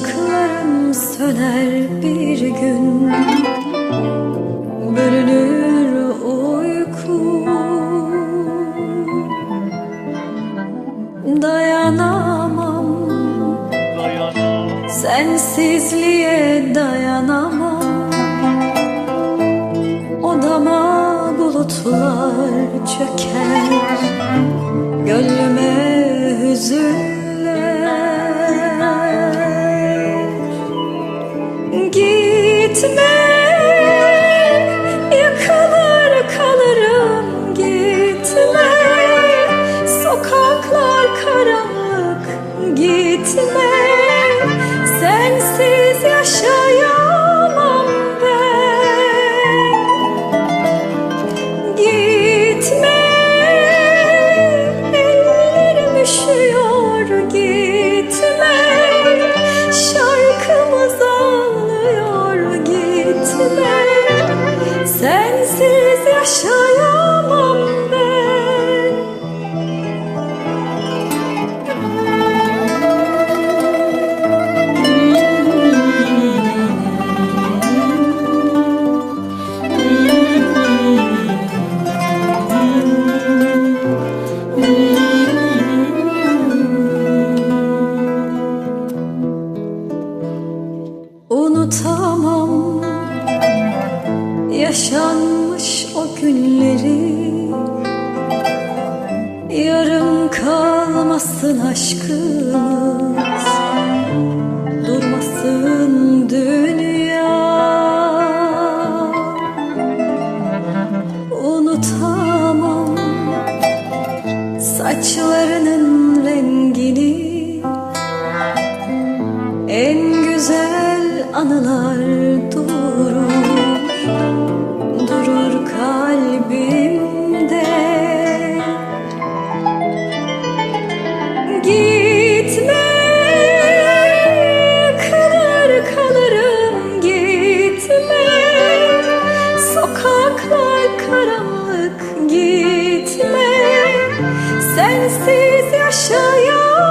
Işıklarım söner bir gün. Bölünür uyku. Dayanamam. Sensizliğe dayanamam. Odama bulutlar çöker Gitme Unutamam yaşanmış o günleri. Yarım kalmasın aşkımız. Durmasın dünya. Unutamam saçlarının anılar durur Durur kalbimde. Gitme kalır kalırım gitme. Sokaklar karanlık gitme. Sensiz yaşayamam